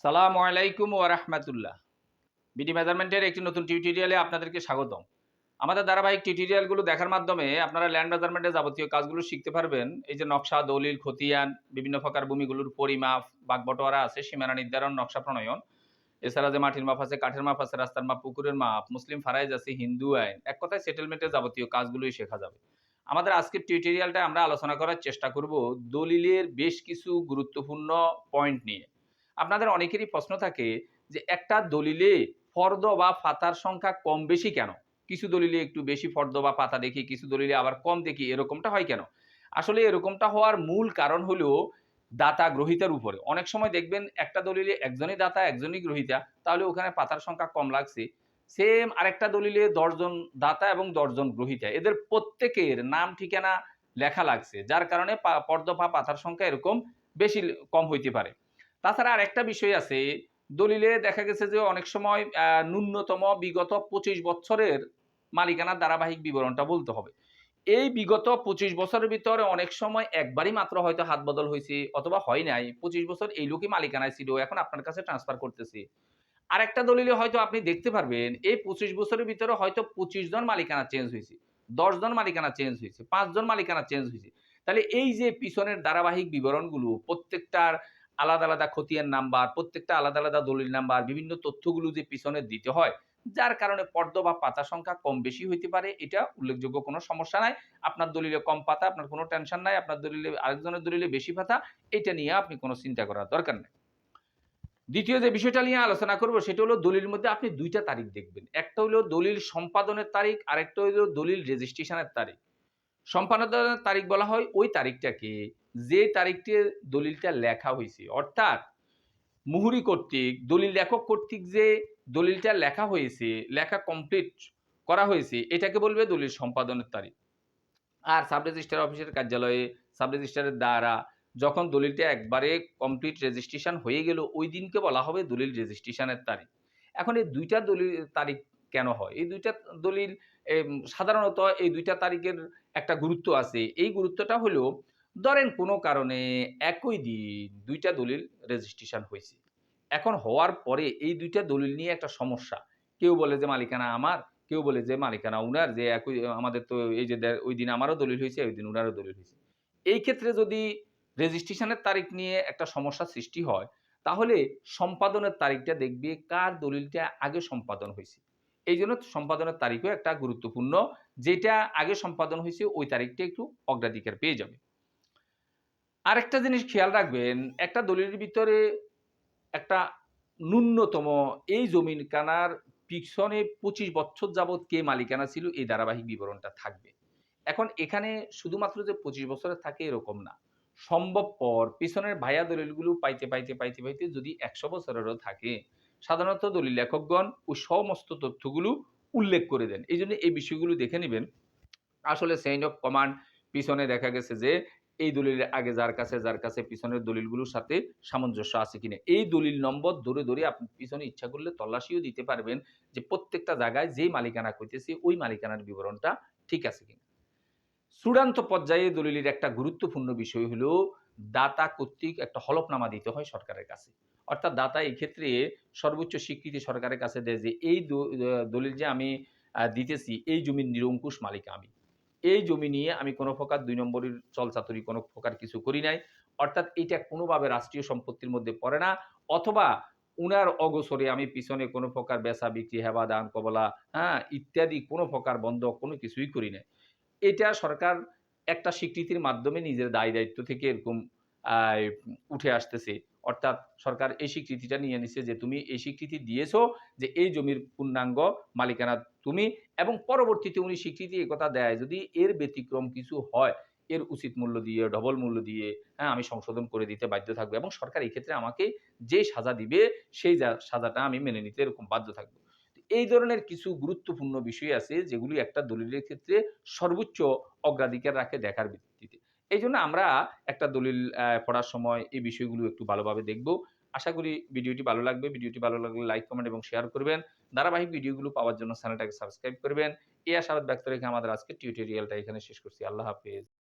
সালাম আলাইকুম ও রহমতুল্লাহ। বিডি মেজারমেন্টের একটি নতুন টিউটোরিয়ালে আপনাদেরকে স্বাগতম। আমাদের ধারাবাহিক টিউটোরিয়ালগুলো দেখার মাধ্যমে আপনারা ল্যান্ড মেজারমেন্টের যাবতীয় কাজগুলো শিখতে পারবেন। এই যে নকশা, দলিল, খতিয়ান, বিভিন্ন প্রকার ভূমিগুলোর পরিমাপ, বাগবটোয়ারা আছে, সীমানা নির্ধারণ, নকশা প্রণয়ন। এছাড়া যে মাটির মাপ আছে, কাঠের মাপ আছে, রাস্তার মাপ, পুকুরের মাপ, মুসলিম ফারাইজ আছে, হিন্দু আইন। এক কথায় সেটেলমেন্টের যাবতীয় কাজগুলোই শেখা যাবে। আমাদের আজকের টিউটোরিয়ালটা আমরা আলোচনা করার চেষ্টা করব দলিলের বেশ কিছু গুরুত্বপূর্ণ পয়েন্ট নিয়ে। আপনাদের অনেকেরই প্রশ্ন থাকে যে একটা দলিলে ফর্দ বা পাতার সংখ্যা কম বেশি কেন? কিছু দলিলে একটু বেশি ফর্দ বা পাতা দেখি, কিছু দলিলে আবার কম দেখি, এরকমটা হয় কেন? আসলে এরকমটা হওয়ার মূল কারণ হলো দাতা গ্রহিতার উপরে। অনেক সময় দেখবেন একটা দলিলে একজনই দাতা, একজনই গ্রহিতা, তাহলে ওখানে পাতার সংখ্যা কম লাগছে। সেম আরেকটা দলিলে দশজন দাতা এবং দশজন গ্রহিতা, এদের প্রত্যেকের নাম, ঠিকানা লেখা লাগছে, যার কারণে পর্দ বা পাতার সংখ্যা এরকম বেশি কম হইতে পারে। তাছাড়া আর একটা বিষয় আছে, দলিলে দেখা গেছে যে অনেক সময় ন্যূনতম বিগত পঁচিশ বছরের মালিকানার ধারাবাহিক বিবরণটা বলতে হবে। এই বিগত পঁচিশ বছরের ভিতরে অনেক সময় একবারই মাত্র হয়তো হাত বদল হয়েছে অথবা হয় নাই, পঁচিশ বছর এই লোকই মালিকানায় ছিল, এখন আপনার কাছে ট্রান্সফার করতেছে। আর একটা দলিলে হয়তো আপনি দেখতে পারবেন, এই পঁচিশ বছরের ভিতরে হয়তো পঁচিশ জন মালিকানা চেঞ্জ হয়েছে, দশ জন মালিকানা চেঞ্জ হয়েছে পাঁচজন মালিকানা চেঞ্জ হয়েছে। তাহলে এই যে পিছনের ধারাবাহিক বিবরণগুলো, প্রত্যেকটার আলাদা আলাদা খতিয়ান নাম্বার, প্রত্যেকটা আলাদা আলাদা দলিল নাম্বার, বিভিন্ন তথ্যগুলো যে পিছনে দিতে হয়, যার কারণে পর্দ বা পাতা সংখ্যা কম বেশি হইতে পারে, এটা উল্লেখযোগ্য কোনো সমস্যা নাই। আপনার দলিলে কম পাতা, আপনার কোনো টেনশন নাই, আপনার দলিলে, আরেকজনের দলিলে বেশি পাতা, এটা নিয়ে আপনি কোনো চিন্তা করার দরকার নেই। দ্বিতীয় যে বিষয়টা নিয়ে আলোচনা করব, সেটা হলো দলিলের মধ্যে আপনি দুইটা তারিখ দেখবেন। একটা হলো দলিল সম্পাদনের তারিখ, আরেকটা হলো দলিল রেজিস্ট্রেশনের তারিখ। সম্পাদনের তারিখ বলা হয় ওই তারিখটাকে যে তারিখটি দলিলটা লেখা হয়েছে। অর্থাৎ মুহুরি কর্তৃক, দলিল লেখক কর্তৃক যে দলিলটা লেখা হয়েছে, লেখা কমপ্লিট করা হয়েছে, এটাকে বলবে দলিল সম্পাদনের তারিখ। আর সাব রেজিস্ট্রার অফিসের কার্যালয়ে সাব রেজিস্ট্রারের দ্বারা যখন দলিলটা একবারে কমপ্লিট রেজিস্ট্রেশন হয়ে গেল, ওই দিনকে বলা হবে দলিল রেজিস্ট্রেশনের তারিখ। এখন এই দুইটা দলিল তারিখ কেন হয়? এই দুইটা দলিল সাধারণত এই দুইটা তারিখের একটা গুরুত্ব আছে। এই গুরুত্বটা হলো ধরেন কোনো কারণে একই দিন দুইটা দলিল রেজিস্ট্রেশন হয়েছে। এখন হওয়ার পরে এই দুইটা দলিল নিয়ে একটা সমস্যা। কেউ বলে যে মালিকানা আমার, কেউ বলে যে মালিকানা উনার, যে একই আমাদের তো এই যে ওই দিন আমারও দলিল হয়েছে, ওই দিন উনারও দলিল হয়েছে। এই ক্ষেত্রে যদি রেজিস্ট্রেশনের তারিখ নিয়ে একটা সমস্যা সৃষ্টি হয়, তাহলে সম্পাদনের তারিখটা দেখবে কার দলিলটা আগে সম্পাদন হয়েছে। এই জন্য সম্পাদনের তারিখও একটা গুরুত্বপূর্ণ। যেটা আগে সম্পাদন হয়েছে, ওই তারিখটা একটু অগ্রাধিকার পেয়ে যাবে। আরেকটা জিনিস খেয়াল রাখবেন, একটা দলিলের ভিতরে একটা ন্যূনতম এই জমিন কানার পিছনে পঁচিশ বছর যাবৎ কে মালিকানা ছিল, এই ধারাবাহিক বিবরণটা থাকবে। এখন এখানে শুধুমাত্র যে পঁচিশ বছরে থাকে এরকম না। সম্ভবপর পিছনের ভাইয়া দলিলগুলো পাইতে পাইতে পাইতে পাইতে যদি একশো বছরেরও থাকে, সাধারণত দলিল লেখকগণ ওই সমস্ত তথ্যগুলো উল্লেখ করে দেন। এই জন্য এই বিষয়গুলো দেখে নেবেন। আসলে সেইন অফ কমান্ড পিছনে দেখা গেছে যে এই দলিলের আগে যার কাছে যার কাছে পিছনের দলিলগুলোর সাথে সামঞ্জস্য আছে কিনা। এই দলিল নম্বর ধরে ধরে আপনি পিছনে ইচ্ছা করলে তল্লাশিও দিতে পারবেন যে প্রত্যেকটা জায়গায় যেই মালিকানা করতেছে ওই মালিকানার বিবরণটা ঠিক আছে কিনা। চূড়ান্ত পর্যায়ে দলিলের একটা গুরুত্বপূর্ণ বিষয় হলো দাতা কর্তৃক একটা হলফনামা দিতে হয় সরকারের কাছে। অর্থাৎ দাতা এই ক্ষেত্রে সর্বোচ্চ স্বীকৃতি সরকারের কাছে দেয় যে, এই দলিল যে আমি দিতেছি, এই জমির নিরঙ্কুশ মালিক আমি। এই জমি নিয়ে আমি কোনো প্রকার দুই নম্বরের চলচাতুরি কোনো প্রকার কিছু করি নাই। অর্থাৎ এটা কোনোভাবে রাষ্ট্রীয় সম্পত্তির মধ্যে পড়ে না। অথবা উনার অগসরে আমি পিছনে কোনো প্রকার বেচা বিক্রি, হেবা দান, কবলা হ্যাঁ ইত্যাদি কোনো প্রকার বন্ধ কোনো কিছুই করি নাই। এটা সরকার একটা স্বীকৃতির মাধ্যমে নিজের দায় দায়িত্ব থেকে এরকম উঠে আসতেছে। অর্থাৎ সরকার এই স্বীকৃতিটা নিয়ে নিছে যে, তুমি এই স্বীকৃতি দিয়েছ যে, এই জমির পূর্ণাঙ্গ মালিকানা তুমি এবং পরবর্তীতে উনি স্বীকৃতি কথা দেয় যদি এর ব্যতিক্রম কিছু হয়, এর উচিত মূল্য দিয়ে, ডবল মূল্য দিয়ে হ্যাঁ আমি সংশোধন করে দিতে বাধ্য থাকব এবং সরকার এই ক্ষেত্রে আমাকে যে সাজা দিবে, সেই সাজাটা আমি মেনে নিতে এরকম বাধ্য থাকব। এই ধরনের কিছু গুরুত্বপূর্ণ বিষয় আছে যেগুলি একটা দলিলের ক্ষেত্রে সর্বোচ্চ অগ্রাধিকার রাখে দেখার ভিত্তিতে। এই জন্য আমরা একটা দলিল পড়ার সময় এই বিষয়গুলো একটু ভালোভাবে দেখব। আশা করি ভিডিওটি ভালো লাগবে। ভিডিওটি ভালো লাগলে লাইক কমেন্ট এবং শেয়ার করবেন। ধারাবাহিক ভিডিওগুলো পাওয়ার জন্য চ্যানেলটাকে সাবস্ক্রাইব করবেন। এই আশাবাদ ব্যক্ত রেখে আমাদের আজকে টিউটোরিয়ালটা এখানে শেষ করছি। আল্লাহ হাফিজ।